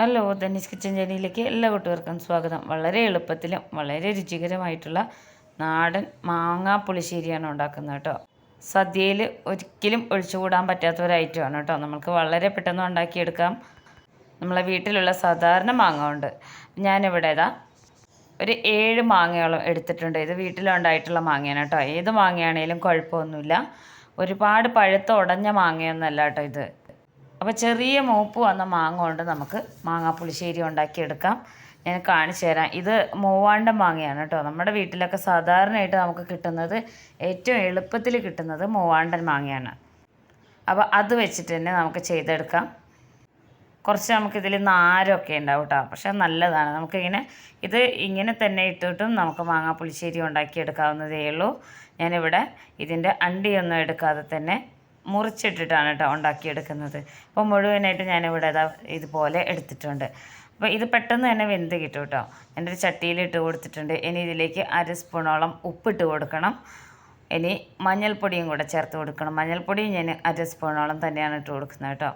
Hello Dhaneesh kitchen ജേണിയിലേക്ക് എല്ലാ കൂട്ടുകാർക്കും സ്വാഗതം. വളരെ എളുപ്പത്തിലും വളരെ രുചികരമായിട്ടുള്ള നാടൻ മാങ്ങാ പുളിശ്ശേരിയാണ് ഉണ്ടാക്കുന്നത് കേട്ടോ. സദ്യയിൽ ഒരിക്കലും ഒഴിച്ചുകൂടാൻ പറ്റാത്ത ഒരു ഐറ്റമാണ് കേട്ടോ. നമുക്ക് വളരെ പെട്ടെന്ന് ഉണ്ടാക്കിയെടുക്കാം. നമ്മളെ വീട്ടിലുള്ള സാധാരണ മാങ്ങ ഉണ്ട്. ഞാനിവിടെ ഇതാ ഒരു ഏഴ് മാങ്ങയോളം എടുത്തിട്ടുണ്ട്. ഇത് വീട്ടിലുണ്ടായിട്ടുള്ള മാങ്ങയാണ് കേട്ടോ. ഏത് മാങ്ങയാണേലും കുഴപ്പമൊന്നുമില്ല. ഒരുപാട് പഴുത്ത ഉടഞ്ഞ മാങ്ങയൊന്നുമല്ല കേട്ടോ ഇത്. അപ്പോൾ ചെറിയ മൂപ്പ് വന്ന മാങ്ങ കൊണ്ട് നമുക്ക് മാങ്ങാ പുളിശ്ശേരി ഉണ്ടാക്കിയെടുക്കാം. ഞാൻ കാണിച്ചു തരാം. ഇത് മൂവാണ്ട മാങ്ങയാണ് കേട്ടോ. നമ്മുടെ വീട്ടിലൊക്കെ സാധാരണയായിട്ട് നമുക്ക് കിട്ടുന്നത് ഏറ്റവും എളുപ്പത്തിൽ കിട്ടുന്നത് മൂവാണ്ടൻ മാങ്ങയാണ്. അപ്പോൾ അത് വെച്ചിട്ട് തന്നെ നമുക്ക് ചെയ്തെടുക്കാം. കുറച്ച് നമുക്കിതിൽ നാരൊക്കെ ഉണ്ടാവും കേട്ടോ. പക്ഷെ നല്ലതാണ്. നമുക്കിങ്ങനെ ഇത് ഇങ്ങനെ തന്നെ ഇട്ടിട്ടും നമുക്ക് മാങ്ങാ പുളിശ്ശേരി ഉണ്ടാക്കിയെടുക്കാവുന്നതേ ഉള്ളൂ. ഞാനിവിടെ ഇതിന്റെ അണ്ടിയൊന്നും എടുക്കാതെ തന്നെ മുറിച്ചിട്ടിട്ടാണ് കേട്ടോ ഉണ്ടാക്കിയെടുക്കുന്നത്. അപ്പോൾ മുഴുവനായിട്ട് ഞാനിവിടെ ഇതാ ഇതുപോലെ എടുത്തിട്ടുണ്ട്. അപ്പോൾ ഇത് പെട്ടെന്ന് തന്നെ വെന്ത് കിട്ടും കേട്ടോ എന്റെ ഒരു ചട്ടിയിൽ ഇട്ട് കൊടുത്തിട്ടുണ്ട്. ഇനി ഇതിലേക്ക് അര സ്പൂണോളം ഉപ്പിട്ട് കൊടുക്കണം. ഇനി മഞ്ഞൾപ്പൊടിയും കൂടെ ചേർത്ത് കൊടുക്കണം. മഞ്ഞൾപ്പൊടിയും ഞാൻ അര സ്പൂണോളം തന്നെയാണ് ഇട്ട് കൊടുക്കുന്നത് കേട്ടോ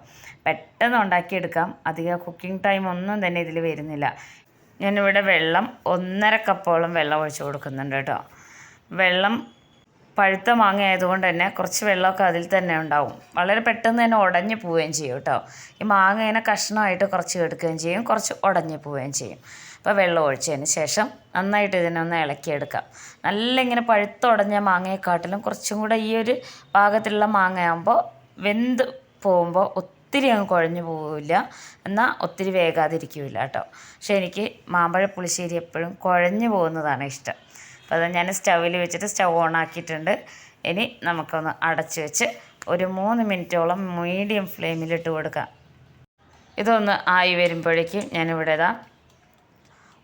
പെട്ടെന്ന് ഉണ്ടാക്കിയെടുക്കാം. അധികം കുക്കിംഗ് ടൈം ഒന്നും തന്നെ ഇതിൽ വരുന്നില്ല. ഞാനിവിടെ വെള്ളം ഒന്നര കപ്പോളം വെള്ളം ഒഴിച്ച് കൊടുക്കുന്നുണ്ട് കേട്ടോ വെള്ളം പഴുത്ത മാങ്ങ ആയതുകൊണ്ട് തന്നെ കുറച്ച് വെള്ളമൊക്കെ അതിൽ തന്നെ ഉണ്ടാവും. വളരെ പെട്ടെന്ന് തന്നെ ഉടഞ്ഞു പോവുകയും ചെയ്യും കേട്ടോ. ഈ മാങ്ങ ഇങ്ങനെ കഷ്ണമായിട്ട് കുറച്ച് എടുക്കുകയും ചെയ്യും കുറച്ച് ഉടഞ്ഞു പോവുകയും ചെയ്യും. അപ്പോൾ വെള്ളം ഒഴിച്ചതിന് ശേഷം നന്നായിട്ട് ഇതിനൊന്ന് ഇളക്കിയെടുക്കാം. നല്ല ഇങ്ങനെ പഴുത്തുടഞ്ഞ മാങ്ങയെക്കാട്ടിലും കുറച്ചും കൂടെ ഈ ഒരു പാകത്തിലുള്ള മാങ്ങയാകുമ്പോൾ വെന്ത് പോകുമ്പോൾ ഒത്തിരി അങ്ങ് കുഴഞ്ഞു പോവില്ല. എന്നാൽ ഒത്തിരി വേകാതിരിക്കില്ല കേട്ടോ. പക്ഷേ എനിക്ക് മാമ്പഴ പുളിശ്ശേരി എപ്പോഴും കുഴഞ്ഞു പോകുന്നതാണ് ഇഷ്ടം. അപ്പോൾ ഞാൻ സ്റ്റൗവിൽ വെച്ചിട്ട് സ്റ്റവ് ഓൺ ആക്കിയിട്ടുണ്ട്. ഇനി നമുക്കൊന്ന് അടച്ച് വെച്ച് ഒരു മൂന്ന് മിനിറ്റോളം മീഡിയം ഫ്ലെയിമിലിട്ട് കൊടുക്കാം. ഇതൊന്ന് ആയി വരുമ്പോഴേക്കും ഞാനിവിടെ ഇതാ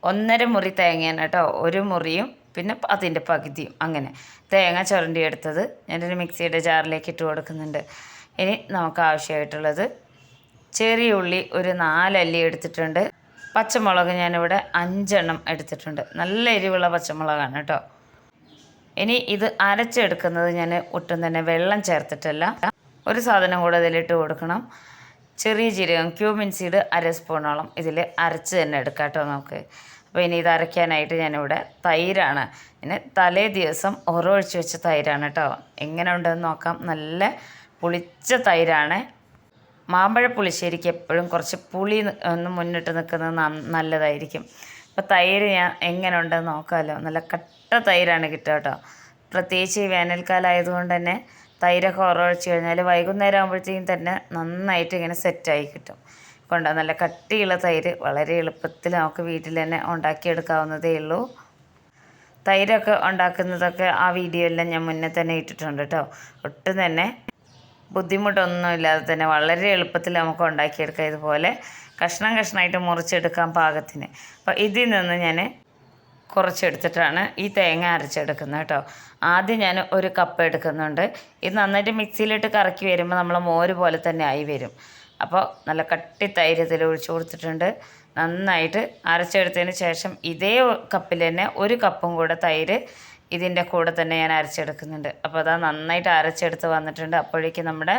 ഒന്നര മുറി തേങ്ങയാണ് കേട്ടോ. ഒരു മുറിയും പിന്നെ അതിന്റെ പകുതിയും അങ്ങനെ. തേങ്ങ ചുരണ്ടി എടുത്തത് ഞാനൊരു മിക്സിയുടെ ജാറിലേക്ക് ഇട്ട് കൊടുക്കുന്നുണ്ട്. ഇനി നമുക്ക് ആവശ്യമായിട്ടുള്ളത് ചെറിയ ഉള്ളി ഒരു നാലല്ലി എടുത്തിട്ടുണ്ട്. പച്ചമുളക് ഞാനിവിടെ അഞ്ചെണ്ണം എടുത്തിട്ടുണ്ട്. നല്ല എരിവുള്ള പച്ചമുളകാണ് കേട്ടോ. ഇനി ഇത് അരച്ചെടുക്കുന്നത് ഞാൻ ഒട്ടും തന്നെ വെള്ളം ചേർത്തിട്ടല്ല. ഒരു സാധനം കൂടെ ഇതിലിട്ട് കൊടുക്കണം. ചെറിയ ജീരകം ക്യൂമിൻ സീഡ് അര സ്പൂണോളം ഇതിൽ അരച്ച് തന്നെ എടുക്കാം കേട്ടോ നമുക്ക്. അപ്പോൾ ഇനി ഇത് അരയ്ക്കാനായിട്ട് ഞാനിവിടെ തൈരാണ്. പിന്നെ തലേ ദിവസം ഒരൊഴിച്ച് വെച്ച തൈരാണ് കേട്ടോ. എങ്ങനെ ഉണ്ടെന്ന് നോക്കാം. നല്ല പുളിച്ച തൈരാണ്. മാമ്പഴ പുളിശ്ശേരിക്ക് എപ്പോഴും കുറച്ച് പുളി ഒന്ന് മുന്നിട്ട് നിൽക്കുന്നത് നല്ലതായിരിക്കും. അപ്പോൾ തൈര് ഞാൻ എങ്ങനെ ഉണ്ടെന്ന് നോക്കാമല്ലോ നല്ല കട്ട തൈരാണ് കിട്ടുക കേട്ടോ. പ്രത്യേകിച്ച് ഈ വേനൽക്കാലം ആയതുകൊണ്ട് തന്നെ തൈരൊക്കെ ഉറവഴിച്ച് കഴിഞ്ഞാൽ വൈകുന്നേരം ആകുമ്പോഴത്തേക്കും തന്നെ നന്നായിട്ട് ഇങ്ങനെ സെറ്റായി കിട്ടും. കൊണ്ട് നല്ല കട്ടിയുള്ള തൈര് വളരെ എളുപ്പത്തിൽ നമുക്ക് വീട്ടിൽ തന്നെ ഉണ്ടാക്കിയെടുക്കാവുന്നതേ ഉള്ളൂ. തൈരൊക്കെ ഉണ്ടാക്കുന്നതൊക്കെ ആ വീഡിയോ എല്ലാം ഞാൻ മുന്നേ തന്നെ ഇട്ടിട്ടുണ്ട് കേട്ടോ. ഒട്ടും തന്നെ ബുദ്ധിമുട്ടൊന്നും ഇല്ലാതെ തന്നെ വളരെ എളുപ്പത്തിൽ നമുക്ക് ഉണ്ടാക്കിയെടുക്കാം ഇതുപോലെ. കഷ്ണം കഷ്ണമായിട്ട് മുറിച്ചെടുക്കാൻ പാകത്തിന്. അപ്പോൾ ഇതിൽ നിന്ന് ഞാൻ കുറച്ചെടുത്തിട്ടാണ് ഈ തേങ്ങ അരച്ചെടുക്കുന്നത് കേട്ടോ. ആദ്യം ഞാൻ ഒരു കപ്പ് എടുക്കുന്നുണ്ട്. ഇത് നന്നായിട്ട് മിക്സിയിലിട്ട് കറക്കി വരുമ്പോൾ നമ്മൾ മോര് പോലെ തന്നെ ആയി വരും. അപ്പോൾ നല്ല കട്ടി തൈര് ഒഴിച്ചു കൊടുത്തിട്ടുണ്ട്. നന്നായിട്ട് അരച്ചെടുത്തതിന് ശേഷം ഇതേ കപ്പിൽ തന്നെ ഒരു കപ്പും കൂടെ തൈര് ഇതിന്റെ കൂടെ തന്നെ ഞാൻ അരച്ചെടുക്കുന്നുണ്ട്. അപ്പോൾ അതാ നന്നായിട്ട് അരച്ചെടുത്ത് വന്നിട്ടുണ്ട്. അപ്പോഴേക്കും നമ്മുടെ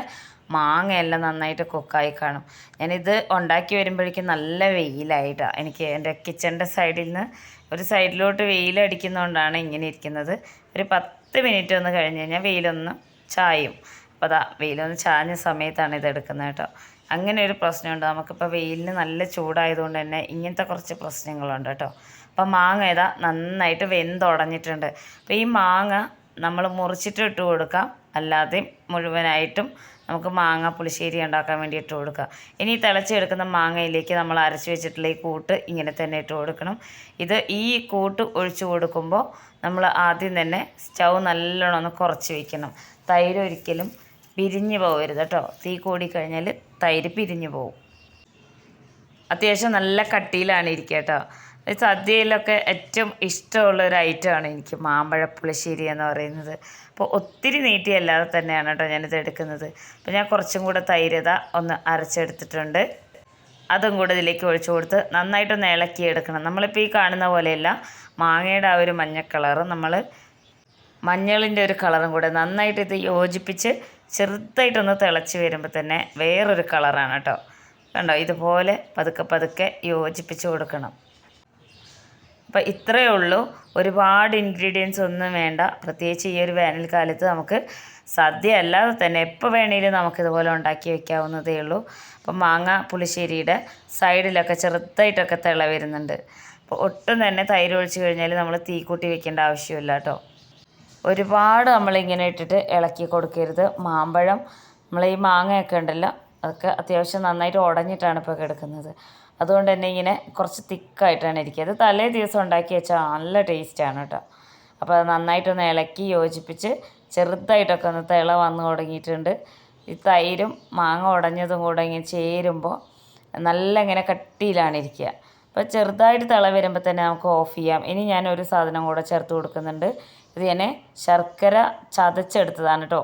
മാങ്ങയെല്ലാം നന്നായിട്ട് കുക്കായി കാണും. ഞാനിത് ഉണ്ടാക്കി വരുമ്പോഴേക്കും നല്ല വെയിലായിട്ടാണ് എനിക്ക് എന്റെ കിച്ചന്റെ സൈഡിൽ നിന്ന് ഒരു സൈഡിലോട്ട് വെയിലടിക്കുന്നതുകൊണ്ടാണ് ഇങ്ങനെ ഇരിക്കുന്നത്. ഒരു പത്ത് മിനിറ്റ് ഒന്ന് കഴിഞ്ഞ് കഴിഞ്ഞാൽ വെയിലൊന്ന് ചായും. അപ്പോൾ അതാ വെയിലൊന്ന് ചാഞ്ഞ സമയത്താണ് ഇത് എടുക്കുന്നത് കേട്ടോ. അങ്ങനെ ഒരു പ്രശ്നമുണ്ട്. നമുക്കിപ്പോൾ വെയിലിന് നല്ല ചൂടായതുകൊണ്ട് തന്നെ ഇങ്ങനത്തെ കുറച്ച് പ്രശ്നങ്ങളുണ്ട് കേട്ടോ. അപ്പം മാങ്ങ ഇതാ നന്നായിട്ട് വെന്തുടഞ്ഞിട്ടുണ്ട്. അപ്പോൾ ഈ മാങ്ങ നമ്മൾ മുറിച്ചിട്ട് ഇട്ട് കൊടുക്കാം. അല്ലാതെ മുഴുവനായിട്ടും നമുക്ക് മാങ്ങ പുളിശ്ശേരി ഉണ്ടാക്കാൻ വേണ്ടി ഇട്ട് കൊടുക്കാം. ഇനി തിളച്ചെടുക്കുന്ന മാങ്ങയിലേക്ക് നമ്മൾ അരച്ച് വെച്ചിട്ടുള്ള ഈ കൂട്ട് ഇങ്ങനെ തന്നെ ഇട്ട് കൊടുക്കണം. ഇത് ഈ കൂട്ട് ഒഴിച്ചു കൊടുക്കുമ്പോൾ നമ്മൾ ആദ്യം തന്നെ സ്റ്റൗ നല്ലോണം ഒന്ന് കുറച്ച് വയ്ക്കണം തൈര് ഒരിക്കലും പിരിഞ്ഞു പോകരുത് കേട്ടോ. തീ കൂടിക്കഴിഞ്ഞാൽ തൈര് പിരിഞ്ഞു പോകും. അത്യാവശ്യം നല്ല കട്ടിയിലാണ് ഇരിക്കുക കേട്ടോ. സദ്യയിലൊക്കെ ഏറ്റവും ഇഷ്ടമുള്ള ഒരു ഐറ്റമാണ് എനിക്ക് മാമ്പഴ പുളിശ്ശേരി എന്ന് പറയുന്നത്. അപ്പോൾ ഒത്തിരി നീട്ടിയല്ലാതെ തന്നെയാണ് കേട്ടോ ഞാനിത് എടുക്കുന്നത്. അപ്പോൾ ഞാൻ കുറച്ചും കൂടെ തൈരത ഒന്ന് അരച്ചെടുത്തിട്ടുണ്ട്. അതും കൂടെ ഇതിലേക്ക് ഒഴിച്ചു കൊടുത്ത് നന്നായിട്ടൊന്ന് ഇളക്കി എടുക്കണം നമ്മളിപ്പോൾ ഈ കാണുന്ന പോലെയല്ല മാങ്ങയുടെ ആ ഒരു മഞ്ഞ കളറ് നമ്മൾ മഞ്ഞളിന്റെ ഒരു കളറും കൂടെ നന്നായിട്ട് ഇത് യോജിപ്പിച്ച് ചെറുതായിട്ടൊന്ന് തിളച്ച് വരുമ്പോൾ തന്നെ വേറൊരു കളറാണ് കേട്ടോ. കണ്ടോ? ഇതുപോലെ പതുക്കെ പതുക്കെ യോജിപ്പിച്ച് കൊടുക്കണം. അപ്പോൾ ഇത്രയേ ഉള്ളൂ. ഒരുപാട് ഇൻഗ്രീഡിയൻസ് ഒന്നും വേണ്ട. പ്രത്യേകിച്ച് ഈ ഒരു വേനൽക്കാലത്ത് നമുക്ക് സദ്യ അല്ലാതെ തന്നെ എപ്പോൾ വേണേലും നമുക്കിതുപോലെ ഉണ്ടാക്കി വെക്കാവുന്നതേ ഉള്ളൂ. അപ്പം മാങ്ങ പുളിശ്ശേരിയുടെ സൈഡിലൊക്കെ ചെറുതായിട്ടൊക്കെ തിള വരുന്നുണ്ട്. അപ്പോൾ ഒട്ടും തന്നെ തൈര് ഒഴിച്ച് കഴിഞ്ഞാൽ നമ്മൾ തീ കൂട്ടി വെക്കേണ്ട ആവശ്യമില്ല കേട്ടോ. ഒരുപാട് നമ്മളിങ്ങനെ ഇട്ടിട്ട് ഇളക്കി കൊടുക്കരുത്. മാമ്പഴം നമ്മൾ ഈ മാങ്ങയൊക്കെ ഉണ്ടല്ലോ അതൊക്കെ അത്യാവശ്യം നന്നായിട്ട് ഉടഞ്ഞിട്ടാണ് ഇപ്പോൾ കിടക്കുന്നത്. അതുകൊണ്ട് തന്നെ ഇങ്ങനെ കുറച്ച് തിക്കായിട്ടാണ് ഇരിക്കുക. അത് തലേ ദിവസം ഉണ്ടാക്കി വെച്ചാൽ നല്ല ടേസ്റ്റാണ് കേട്ടോ. അപ്പോൾ അത് നന്നായിട്ടൊന്ന് ഇളക്കി യോജിപ്പിച്ച് ചെറുതായിട്ടൊക്കെ ഒന്ന് തിള വന്ന് തുടങ്ങിയിട്ടുണ്ട്. ഈ തൈരും മാങ്ങ ഉടഞ്ഞതും കൂടെ ഇങ്ങനെ ചേരുമ്പോൾ നല്ല ഇങ്ങനെ കട്ടിയിലാണ് ഇരിക്കുക. അപ്പോൾ ചെറുതായിട്ട് തിള വരുമ്പോൾ തന്നെ നമുക്ക് ഓഫ് ചെയ്യാം. ഇനി ഞാൻ ഒരു സാധനം കൂടെ ചേർത്ത് കൊടുക്കുന്നുണ്ട്. ഇത് ഞാൻ ശർക്കര ചതച്ചെടുത്തതാണ് കേട്ടോ.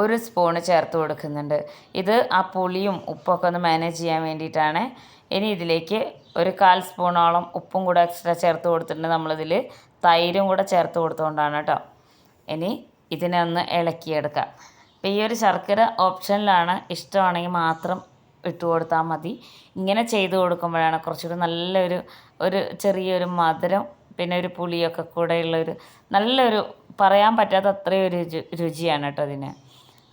ഒരു സ്പൂണ് ചേർത്ത് കൊടുക്കുന്നുണ്ട്. ഇത് ആ പുളിയും ഉപ്പൊക്കെ ഒന്ന് മാനേജ് ചെയ്യാൻ വേണ്ടിയിട്ടാണ്. ഇനി ഇതിലേക്ക് ഒരു കാൽ സ്പൂണോളം ഉപ്പും കൂടെ എക്സ്ട്രാ ചേർത്ത് കൊടുത്തിട്ടുണ്ട് നമ്മളിതിൽ തൈരും കൂടെ ചേർത്ത് കൊടുത്തുകൊണ്ടാണ് കേട്ടോ ഇനി ഇതിനെ ഒന്ന് ഇളക്കിയെടുക്കാം. അപ്പോൾ ഈ ഒരു ശർക്കര ഓപ്ഷനിലാണ് ഇഷ്ടമാണെങ്കിൽ മാത്രം ഇട്ട് കൊടുത്താൽ മതി. ഇങ്ങനെ ചെയ്ത് കൊടുക്കുമ്പോഴാണ് കുറച്ചുകൂടി നല്ലൊരു ഒരു ചെറിയൊരു മധുരം പിന്നെ ഒരു പുളിയൊക്കെ കൂടെയുള്ളൊരു നല്ലൊരു പറയാൻ പറ്റാത്ത അത്രയും ഒരു രുചി രുചിയാണ് കേട്ടോ അതിന്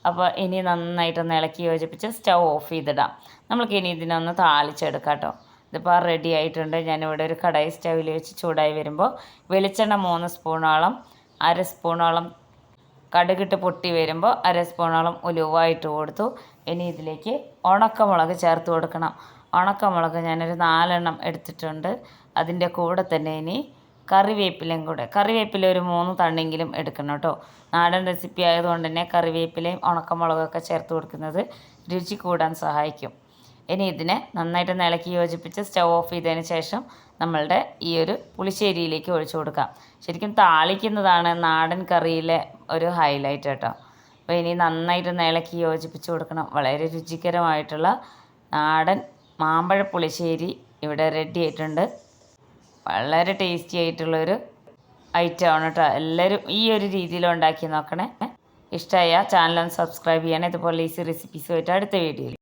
അപ്പോൾ ഇനി നന്നായിട്ടൊന്ന് ഇളക്കി യോജിപ്പിച്ച് സ്റ്റൗ ഓഫ് ചെയ്തിടാം. നമ്മൾക്ക് ഇനി ഇതിനൊന്ന് താളിച്ചെടുക്കാം കേട്ടോ. ഇതിപ്പോൾ റെഡി ആയിട്ടുണ്ട്. ഞാനിവിടെ ഒരു കടായി സ്റ്റൗവിൽ വെച്ച് ചൂടായി വരുമ്പോൾ വെളിച്ചെണ്ണ മൂന്ന് സ്പൂണോളം അര സ്പൂണോളം കടുകിട്ട് പൊട്ടി വരുമ്പോൾ അര സ്പൂണോളം ഉലുവായിട്ട് കൊടുത്തു. ഇനി ഇതിലേക്ക് ഉണക്കമുളക് ചേർത്ത് കൊടുക്കണം. ഉണക്കമുളക് ഞാനൊരു നാലെണ്ണം എടുത്തിട്ടുണ്ട്. അതിന്റെ കൂടെ തന്നെ ഇനി കറിവേപ്പിലയും കൂടെ. കറിവേപ്പില ഒരു മൂന്ന് തണ്ണെങ്കിലും എടുക്കണം കേട്ടോ. നാടൻ റെസിപ്പി ആയതുകൊണ്ട് തന്നെ കറിവേപ്പിലയും ഉണക്കമുളകൊക്കെ ചേർത്ത് കൊടുക്കുന്നത് രുചി കൂടാൻ സഹായിക്കും. ഇനി ഇതിനെ നന്നായിട്ട് ഇളക്കി യോജിപ്പിച്ച് സ്റ്റവ് ഓഫ് ചെയ്തതിന് ശേഷം നമ്മളുടെ ഈ ഒരു പുളിശ്ശേരിയിലേക്ക് ഒഴിച്ചു കൊടുക്കാം. ശരിക്കും താളിക്കുന്നതാണ് നാടൻ കറിയിലെ ഒരു ഹൈലൈറ്റ് കേട്ടോ. അപ്പോൾ ഇനി നന്നായിട്ട് ഇളക്കി യോജിപ്പിച്ച് കൊടുക്കണം. വളരെ രുചികരമായിട്ടുള്ള നാടൻ മാമ്പഴ പുളിശ്ശേരി ഇവിടെ റെഡി ആയിട്ടുണ്ട്. വളരെ ടേസ്റ്റി ആയിട്ടുള്ളൊരു ആണ് കേട്ടോ എല്ലാവരും ഈ ഒരു രീതിയിൽ ഉണ്ടാക്കി നോക്കണേ. ഇഷ്ടമായ ചാനൽ ഒന്ന് സബ്സ്ക്രൈബ് ചെയ്യണേ. ഇതുപോലെ ഈസി റെസിപ്പീസുമായിട്ട് അടുത്ത വീഡിയോയിൽ